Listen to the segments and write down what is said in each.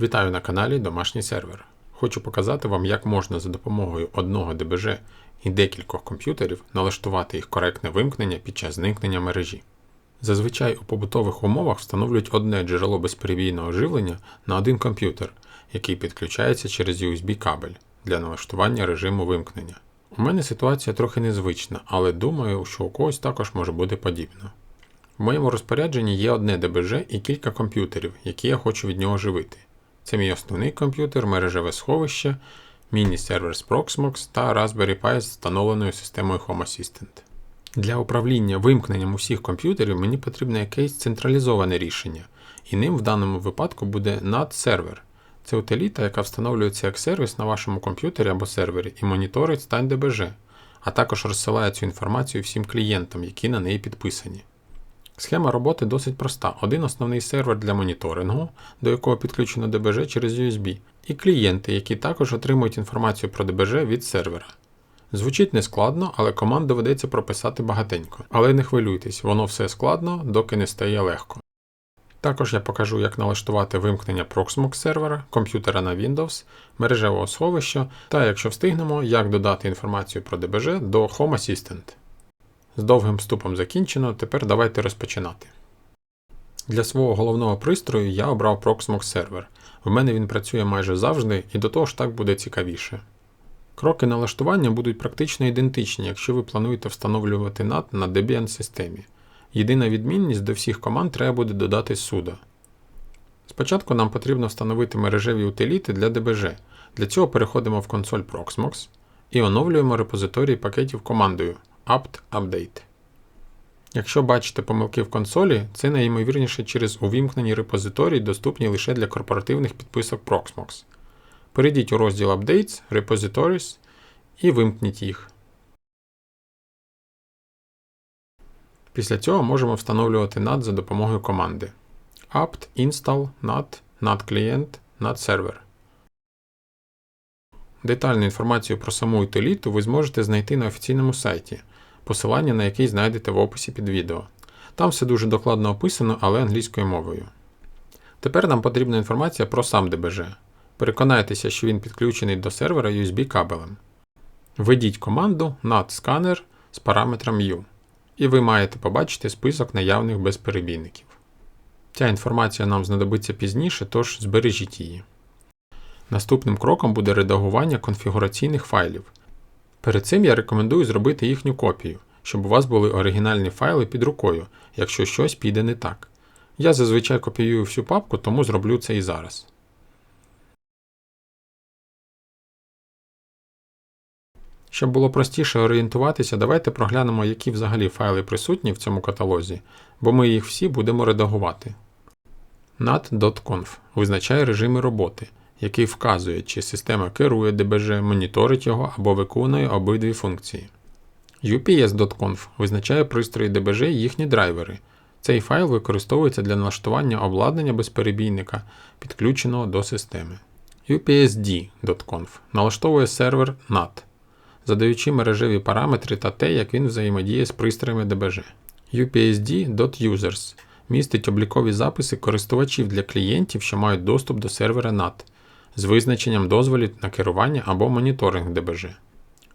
Вітаю на каналі Домашній сервер. Хочу показати вам, як можна за допомогою одного ДБЖ і декількох комп'ютерів налаштувати їх коректне вимкнення під час зникнення мережі. Зазвичай у побутових умовах встановлюють одне джерело безперебійного живлення на один комп'ютер, який підключається через USB кабель для налаштування режиму вимкнення. У мене ситуація трохи незвична, але думаю, що у когось також може бути подібно. В моєму розпорядженні є одне ДБЖ і кілька комп'ютерів, які я хочу від нього живити. Це мій основний комп'ютер, мережеве сховище, міні-сервер з Proxmox та Raspberry Pi з встановленою системою Home Assistant. Для управління вимкненням усіх комп'ютерів мені потрібне якесь централізоване рішення, і ним в даному випадку буде NAT-сервер. Це утиліта, яка встановлюється як сервіс на вашому комп'ютері або сервері і моніторить стань ДБЖ, а також розсилає цю інформацію всім клієнтам, які на неї підписані. Схема роботи досить проста. Один основний сервер для моніторингу, до якого підключено ДБЖ через USB, і клієнти, які також отримують інформацію про ДБЖ від сервера. Звучить нескладно, але команд доведеться прописати багатенько. Але не хвилюйтесь, воно все складно, доки не стає легко. Також я покажу, як налаштувати вимкнення Proxmox сервера, комп'ютера на Windows, мережевого сховища та, якщо встигнемо, як додати інформацію про ДБЖ до Home Assistant. З довгим вступом закінчено, тепер давайте розпочинати. Для свого головного пристрою я обрав Proxmox сервер. В мене він працює майже завжди і до того ж так буде цікавіше. Кроки налаштування будуть практично ідентичні, якщо ви плануєте встановлювати NAT на Debian системі. Єдина відмінність до всіх команд треба буде додати sudo. Спочатку нам потрібно встановити мережеві утиліти для DBG. Для цього переходимо в консоль Proxmox і оновлюємо репозиторій пакетів командою apt-update. Якщо бачите помилки в консолі, це найімовірніше через увімкнені репозиторії, доступні лише для корпоративних підписок Proxmox. Перейдіть у розділ Updates, Repositories і вимкніть їх. Після цього можемо встановлювати NAT за допомогою команди apt install NAT, NAT client, NAT server. Детальну інформацію про саму утиліту ви зможете знайти на офіційному сайті, посилання на який знайдете в описі під відео. Там все дуже докладно описано, але англійською мовою. Тепер нам потрібна інформація про сам DBG. Переконайтеся, що він підключений до сервера USB кабелем. Введіть команду NAT-scanner з параметром U, і ви маєте побачити список наявних безперебійників. Ця інформація нам знадобиться пізніше, тож збережіть її. Наступним кроком буде редагування конфігураційних файлів. Перед цим я рекомендую зробити їхню копію, щоб у вас були оригінальні файли під рукою, якщо щось піде не так. Я зазвичай копіюю всю папку, тому зроблю це і зараз. Щоб було простіше орієнтуватися, давайте проглянемо, які взагалі файли присутні в цьому каталозі, бо ми їх всі будемо редагувати. nat.conf визначає режими роботи, який вказує, чи система керує DBG, моніторить його або виконує обидві функції. ups.conf визначає пристрої DBG і їхні драйвери. Цей файл використовується для налаштування обладнання безперебійника, підключеного до системи. upsd.conf налаштовує сервер NAT, задаючи мережеві параметри та те, як він взаємодіє з пристроями DBG. upsd.users містить облікові записи користувачів для клієнтів, що мають доступ до сервера NAT з визначенням дозволів на керування або моніторинг DBG.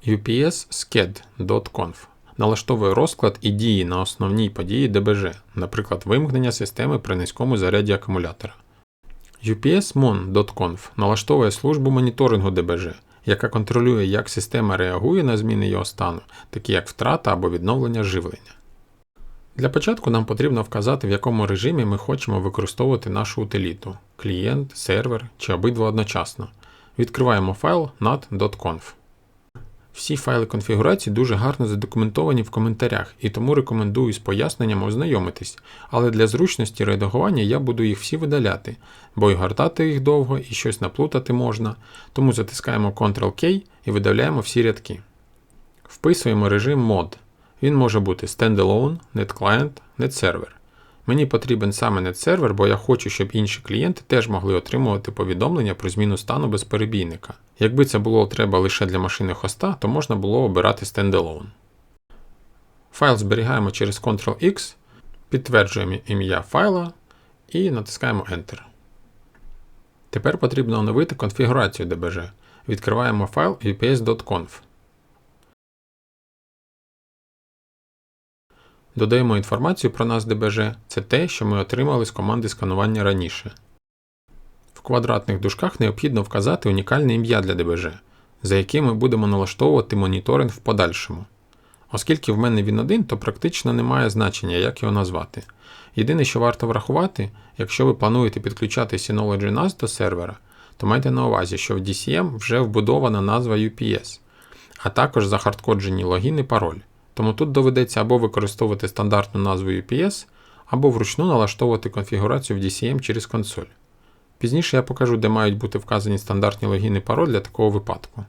UPS-SCAD.conf налаштовує розклад і дії на основній події DBG, наприклад, вимкнення системи при низькому заряді акумулятора. UPS-Mon.conf налаштовує службу моніторингу DBG, яка контролює, як система реагує на зміни його стану, такі як втрата або відновлення живлення. Для початку нам потрібно вказати, в якому режимі ми хочемо використовувати нашу утиліту клієнт, сервер чи обидва одночасно. Відкриваємо файл nat.conf. Всі файли конфігурації дуже гарно задокументовані в коментарях, і тому рекомендую з поясненням ознайомитись, але для зручності редагування я буду їх всі видаляти, бо й гортати їх довго і щось наплутати можна, тому затискаємо Ctrl-K і видаляємо всі рядки. Вписуємо режим Mod. Він може бути Standalone, NetClient, NetServer. Мені потрібен саме NetServer, бо я хочу, щоб інші клієнти теж могли отримувати повідомлення про зміну стану безперебійника. Якби це було треба лише для машини хоста, то можна було обирати Standalone. Файл зберігаємо через Ctrl-X, підтверджуємо ім'я файла і натискаємо Enter. Тепер потрібно оновити конфігурацію DBG. Відкриваємо файл ups.conf. Додаємо інформацію про нас DBG. Це те, що ми отримали з команди сканування раніше. В квадратних дужках необхідно вказати унікальне ім'я для DBG, за яким ми будемо налаштовувати моніторинг в подальшому. Оскільки в мене він один, то практично немає значення, як його назвати. Єдине, що варто врахувати, якщо ви плануєте підключати Synology NAS до сервера, то майте на увазі, що в DCM вже вбудована назва UPS, а також захардкоджені логін і пароль. Тому тут доведеться або використовувати стандартну назву UPS, або вручну налаштовувати конфігурацію в DCM через консоль. Пізніше я покажу, де мають бути вказані стандартні логін і пароль для такого випадку.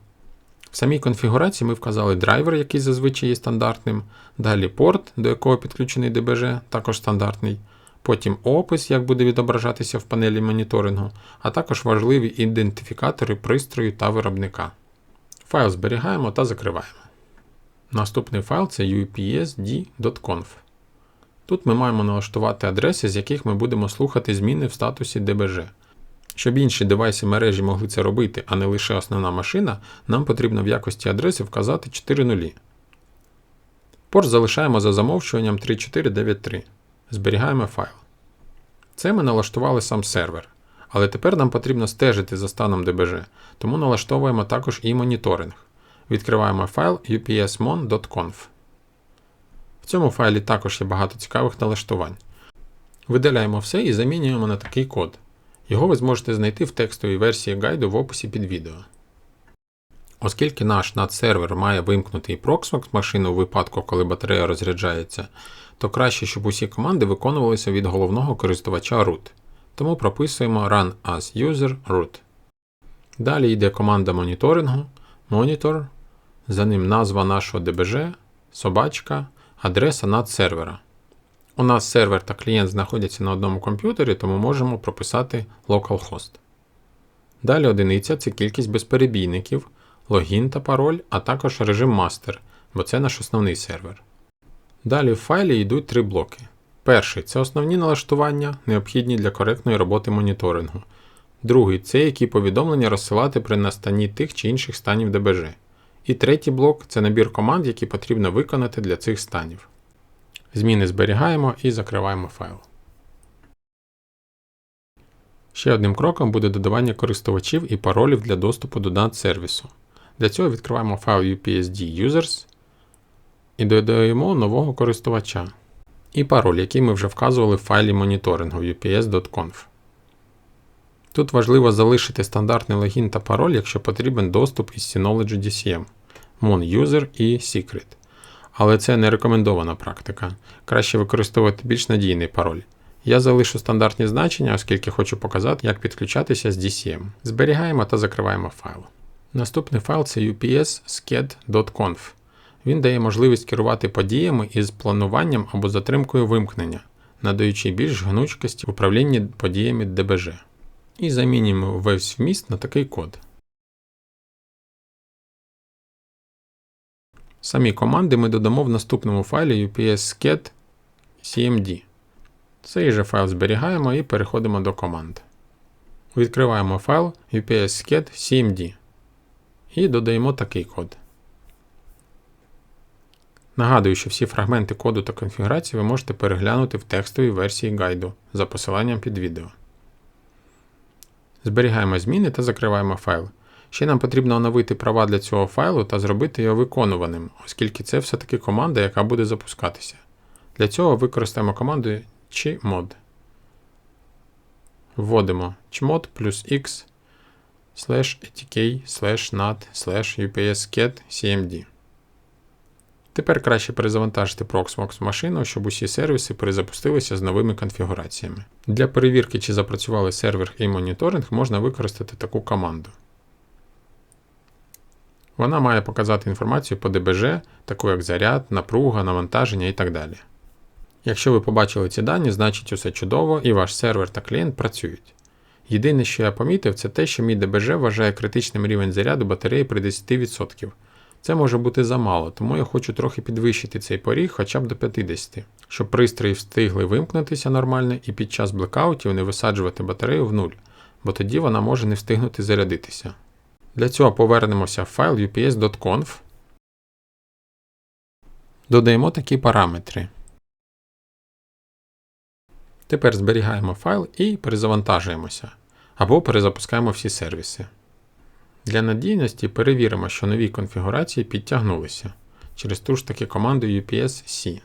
В самій конфігурації ми вказали драйвер, який зазвичай є стандартним, далі порт, до якого підключений DBG, також стандартний, потім опис, як буде відображатися в панелі моніторингу, а також важливі ідентифікатори пристрою та виробника. Файл зберігаємо та закриваємо. Наступний файл це upsd.conf. Тут ми маємо налаштувати адреси, з яких ми будемо слухати зміни в статусі DBG. Щоб інші девайси мережі могли це робити, а не лише основна машина, нам потрібно в якості адреси вказати 4 нулі. Порт залишаємо за замовчуванням 3493. Зберігаємо файл. Це ми налаштували сам сервер. Але тепер нам потрібно стежити за станом DBG, тому налаштовуємо також і моніторинг. Відкриваємо файл upsmon.conf. В цьому файлі також є багато цікавих налаштувань. Видаляємо все і замінюємо на такий код. Його ви зможете знайти в текстовій версії гайду в описі під відео. Оскільки наш надсервер має вимкнутий Proxmox машину у випадку, коли батарея розряджається, то краще, щоб усі команди виконувалися від головного користувача root. Тому прописуємо run as user root. Далі йде команда моніторингу, monitor, за ним назва нашого DBG, собачка, адреса надсервера. У нас сервер та клієнт знаходяться на одному комп'ютері, тому можемо прописати localhost. Далі одиниця це кількість безперебійників, логін та пароль, а також режим мастер, бо це наш основний сервер. Далі в файлі йдуть три блоки. Перший це основні налаштування, необхідні для коректної роботи моніторингу. Другий це які повідомлення розсилати при настанні тих чи інших станів DBG. І третій блок це набір команд, які потрібно виконати для цих станів. Зміни зберігаємо і закриваємо файл. Ще одним кроком буде додавання користувачів і паролів для доступу до NAT-сервісу. Для цього відкриваємо файл UPSD Users і додаємо нового користувача і пароль, який ми вже вказували в файлі моніторингу ups.conf. Тут важливо залишити стандартний логін та пароль, якщо потрібен доступ із Synology DCM, MonUser і Secret. Але це не рекомендована практика. Краще використовувати більш надійний пароль. Я залишу стандартні значення, оскільки хочу показати, як підключатися з DCM. Зберігаємо та закриваємо файл. Наступний файл це ups.sked.conf. Він дає можливість керувати подіями із плануванням або затримкою вимкнення, надаючи більш гнучкості в управлінні подіями DBG. І замінюємо весь вміст на такий код. Самі команди ми додамо в наступному файлі upscat cmd. Цей же файл зберігаємо і переходимо до команд. Відкриваємо файл upscat cmd і додаємо такий код. Нагадую, що всі фрагменти коду та конфігурації ви можете переглянути в текстовій версії гайду за посиланням під відео. Зберігаємо зміни та закриваємо файл. Ще нам потрібно оновити права для цього файлу та зробити його виконуваним, оскільки це все-таки команда, яка буде запускатися. Для цього використаємо команду chmod. Вводимо chmod плюс x slash etk slash nat slash upscat cmd. Тепер краще перезавантажити Proxmox машину, щоб усі сервіси перезапустилися з новими конфігураціями. Для перевірки, чи запрацювали сервер і моніторинг, можна використати таку команду. Вона має показати інформацію по DBG, таку як заряд, напруга, навантаження і так далі. Якщо ви побачили ці дані, значить усе чудово і ваш сервер та клієнт працюють. Єдине, що я помітив, це те, що мій DBG вважає критичним рівень заряду батареї при 10%. Це може бути замало, тому я хочу трохи підвищити цей поріг хоча б до 50, щоб пристрої встигли вимкнутися нормально і під час блекаутів не висаджувати батарею в нуль, бо тоді вона може не встигнути зарядитися. Для цього повернемося в файл ups.conf. Додаємо такі параметри. Тепер зберігаємо файл і перезавантажуємося. Або перезапускаємо всі сервіси. Для надійності перевіримо, що нові конфігурації підтягнулися через ту ж таки команду UPS-C.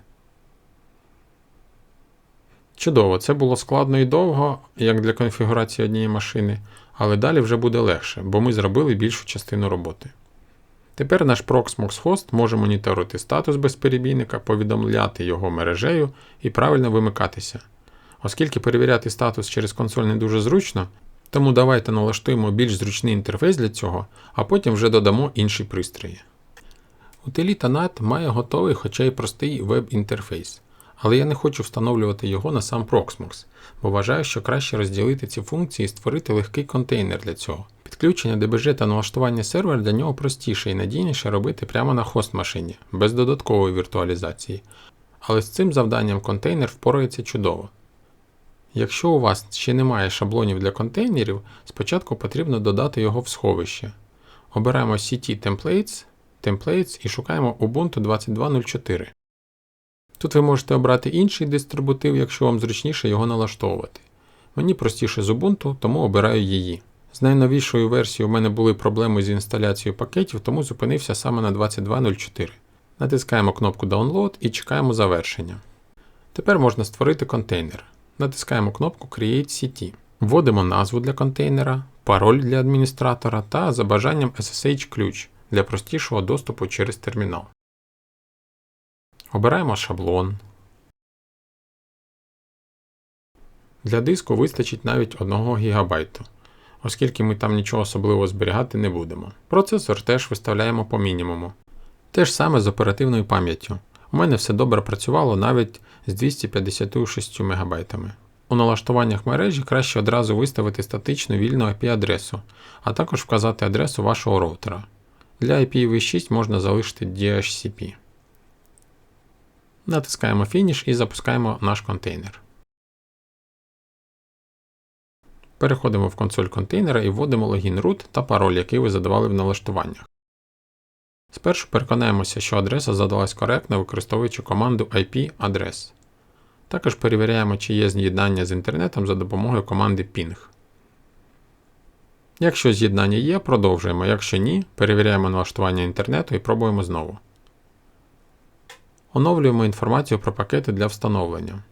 Чудово, це було складно і довго, як для конфігурації однієї машини, але далі вже буде легше, бо ми зробили більшу частину роботи. Тепер наш Proxmox Host може моніторити статус безперебійника, повідомляти його мережею і правильно вимикатися. Оскільки перевіряти статус через консоль не дуже зручно, тому давайте налаштуємо більш зручний інтерфейс для цього, а потім вже додамо інші пристрої. Утиліта NAT має готовий, хоча й простий веб-інтерфейс, але я не хочу встановлювати його на сам Proxmox, бо вважаю, що краще розділити ці функції і створити легкий контейнер для цього. Підключення DBG та налаштування сервера для нього простіше і надійніше робити прямо на хост машині, без додаткової віртуалізації. Але з цим завданням контейнер впорається чудово. Якщо у вас ще немає шаблонів для контейнерів, спочатку потрібно додати його в сховище. Обираємо CT Templates, Templates і шукаємо Ubuntu 22.04. Тут ви можете обрати інший дистрибутив, якщо вам зручніше його налаштовувати. Мені простіше з Ubuntu, тому обираю її. З найновішою версією у мене були проблеми з інсталяцією пакетів, тому зупинився саме на 22.04. Натискаємо кнопку Download і чекаємо завершення. Тепер можна створити контейнер. Натискаємо кнопку Create CT. Вводимо назву для контейнера, пароль для адміністратора та за бажанням SSH-ключ для простішого доступу через термінал. Обираємо шаблон. Для диску вистачить навіть 1 ГБ, оскільки ми там нічого особливого зберігати не будемо. Процесор теж виставляємо по мінімуму. Те ж саме з оперативною пам'яттю. У мене все добре працювало навіть з 256 МБ. У налаштуваннях мережі краще одразу виставити статичну вільну IP-адресу, а також вказати адресу вашого роутера. Для IPv6 можна залишити DHCP. Натискаємо Finish і запускаємо наш контейнер. Переходимо в консоль контейнера і вводимо логін root та пароль, який ви задавали в налаштуваннях. Спершу переконаємося, що адреса задалась коректно, використовуючи команду IP-адрес. Також перевіряємо, чи є з'єднання з інтернетом за допомогою команди ping. Якщо з'єднання є, продовжуємо. Якщо ні, перевіряємо налаштування інтернету і пробуємо знову. Оновлюємо інформацію про пакети для встановлення.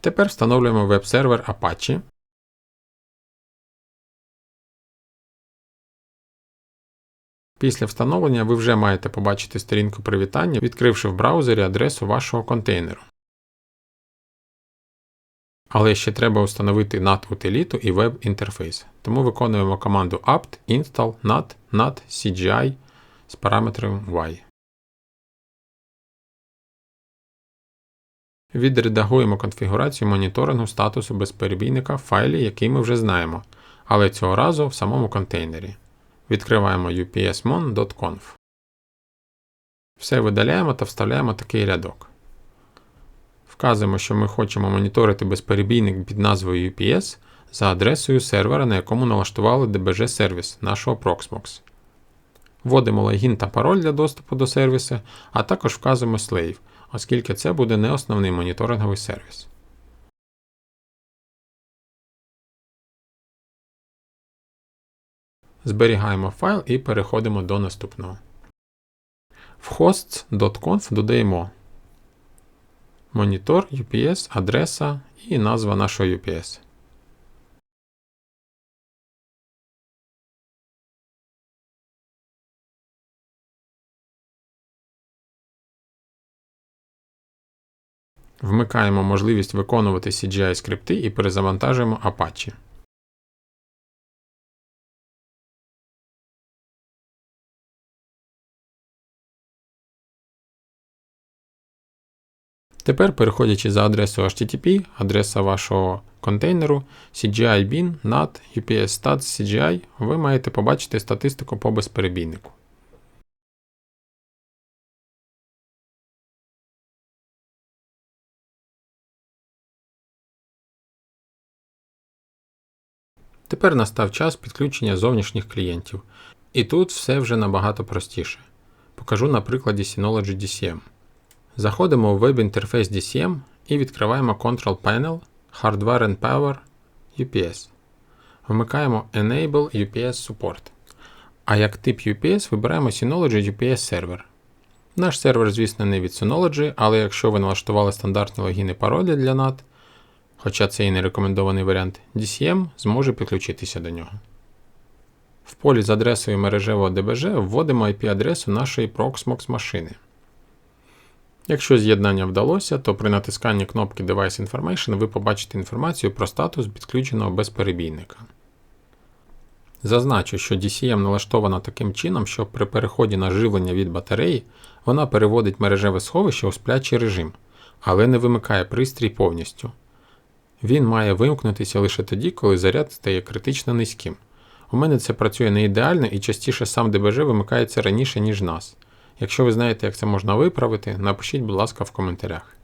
Тепер встановлюємо веб-сервер Apache. Після встановлення ви вже маєте побачити сторінку привітання, відкривши в браузері адресу вашого контейнеру. Але ще треба встановити NAT утиліту і веб-інтерфейс. Тому виконуємо команду apt install nat nat cgi з параметром y. Відредагуємо конфігурацію моніторингу статусу безперебійника в файлі, який ми вже знаємо, але цього разу в самому контейнері. Відкриваємо upsmon.conf. Все видаляємо та вставляємо такий рядок. Вказуємо, що ми хочемо моніторити безперебійник під назвою UPS за адресою сервера, на якому налаштували DBG сервіс нашого Proxmox. Вводимо логін та пароль для доступу до сервісу, а також вказуємо Slave, оскільки це буде не основний моніторинговий сервіс. Зберігаємо файл і переходимо до наступного. В hosts.conf додаємо монітор, UPS, адреса і назва нашого UPS. Вмикаємо можливість виконувати CGI скрипти і перезавантажуємо Apache. Тепер, переходячи за адресою HTTP, адреса вашого контейнеру, CGI bin, NAT, UPS Stats CGI, ви маєте побачити статистику по безперебійнику. Тепер настав час підключення зовнішніх клієнтів. І тут все вже набагато простіше. Покажу на прикладі Synology DCM. Заходимо в веб-інтерфейс DCM і відкриваємо Control Panel Hardware and Power UPS. Вмикаємо Enable UPS Support. А як тип UPS вибираємо Synology UPS Server. Наш сервер, звісно, не від Synology, але якщо ви налаштували стандартні логіни паролі для NAT, хоча це і не рекомендований варіант, DCM зможе підключитися до нього. В полі з адресою мережевого DBG вводимо IP-адресу нашої Proxmox машини. Якщо з'єднання вдалося, то при натисканні кнопки Device Information ви побачите інформацію про статус підключеного безперебійника. Зазначу, що DCM налаштована таким чином, що при переході на живлення від батареї вона переводить мережеве сховище у сплячий режим, але не вимикає пристрій повністю. Він має вимкнутися лише тоді, коли заряд стає критично низьким. У мене це працює не ідеально і частіше сам ДБЖ вимикається раніше, ніж нас. Якщо ви знаєте, як це можна виправити, напишіть, будь ласка, в коментарях.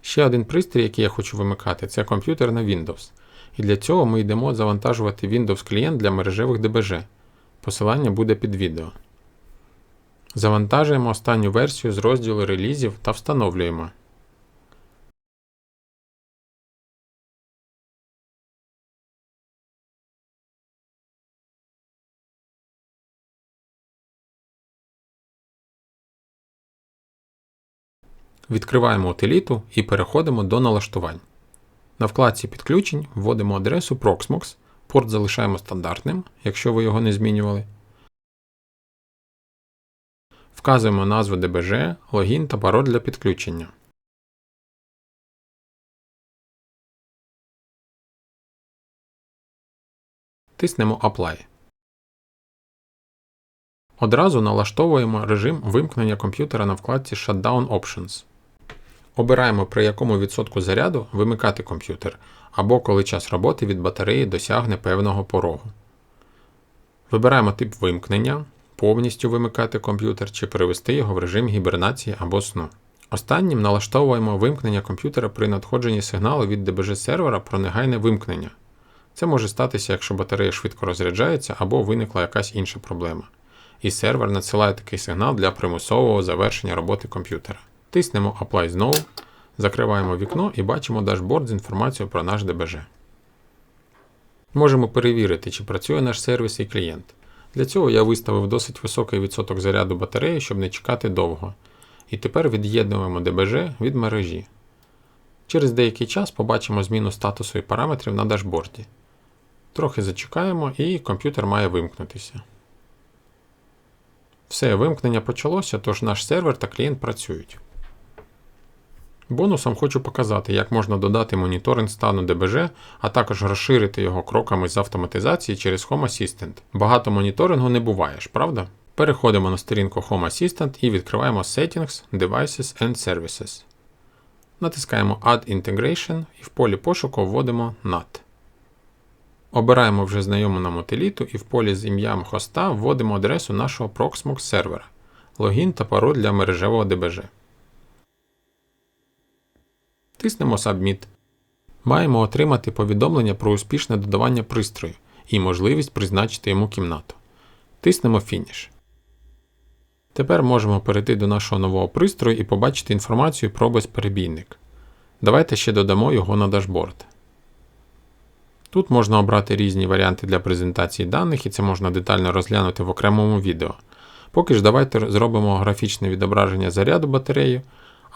Ще один пристрій, який я хочу вимикати, це комп'ютер на Windows. І для цього ми йдемо завантажувати Windows клієнт для мережевих ДБЖ. Посилання буде під відео. Завантажуємо останню версію з розділу релізів та встановлюємо. Відкриваємо утиліту і переходимо до налаштувань. На вкладці підключень вводимо адресу Proxmox, порт залишаємо стандартним, якщо ви його не змінювали. Вказуємо назву DBG, логін та пароль для підключення. Тиснемо Apply. Одразу налаштовуємо режим вимкнення комп'ютера на вкладці Shutdown Options. Обираємо, при якому відсотку заряду вимикати комп'ютер, або коли час роботи від батареї досягне певного порогу. Вибираємо тип вимкнення, повністю вимикати комп'ютер чи перевести його в режим гібернації або сну. Останнім налаштовуємо вимкнення комп'ютера при надходженні сигналу від DBG сервера про негайне вимкнення. Це може статися, якщо батарея швидко розряджається або виникла якась інша проблема. І сервер надсилає такий сигнал для примусового завершення роботи комп'ютера. Тиснемо Apply знову, закриваємо вікно і бачимо дашборд з інформацією про наш ДБЖ. Можемо перевірити, чи працює наш сервіс і клієнт. Для цього я виставив досить високий відсоток заряду батареї, щоб не чекати довго. І тепер від'єднуємо ДБЖ від мережі. Через деякий час побачимо зміну статусу і параметрів на дашборді. Трохи зачекаємо і комп'ютер має вимкнутися. Все, вимкнення почалося, тож наш сервер та клієнт працюють. Бонусом хочу показати, як можна додати моніторинг стану DBG, а також розширити його кроками з автоматизації через Home Assistant. Багато моніторингу не буває ж, правда? Переходимо на сторінку Home Assistant і відкриваємо Settings, Devices and Services. Натискаємо Add Integration і в полі пошуку вводимо NAT. Обираємо вже знайому нам утиліту і в полі з ім'ям хоста вводимо адресу нашого Proxmox сервера, логін та пароль для мережевого DBG. Тиснемо Submit. Маємо отримати повідомлення про успішне додавання пристрою і можливість призначити йому кімнату. Тиснемо Finish. Тепер можемо перейти до нашого нового пристрою і побачити інформацію про безперебійник. Давайте ще додамо його на дашборд. Тут можна обрати різні варіанти для презентації даних, і це можна детально розглянути в окремому відео. Поки ж давайте зробимо графічне відображення заряду батареї,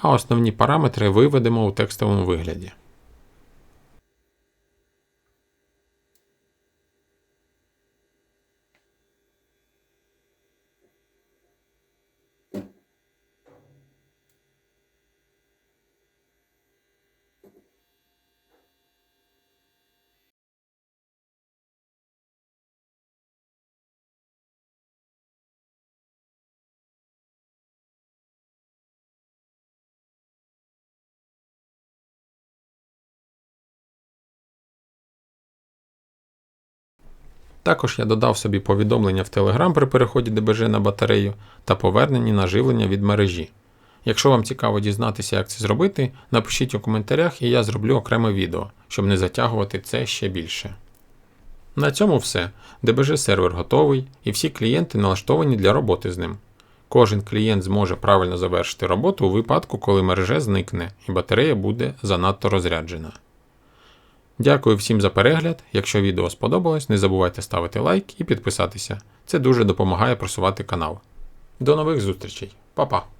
а основні параметри виведемо у текстовому вигляді. Також я додав собі повідомлення в Telegram при переході ДБЖ на батарею та поверненні на живлення від мережі. Якщо вам цікаво дізнатися, як це зробити, напишіть у коментарях і я зроблю окреме відео, щоб не затягувати це ще більше. На цьому все. ДБЖ сервер готовий, і всі клієнти налаштовані для роботи з ним. Кожен клієнт зможе правильно завершити роботу у випадку, коли мережа зникне і батарея буде занадто розряджена. Дякую всім за перегляд. Якщо відео сподобалось, не забувайте ставити лайк і підписатися. Це дуже допомагає просувати канал. До нових зустрічей. Па-па!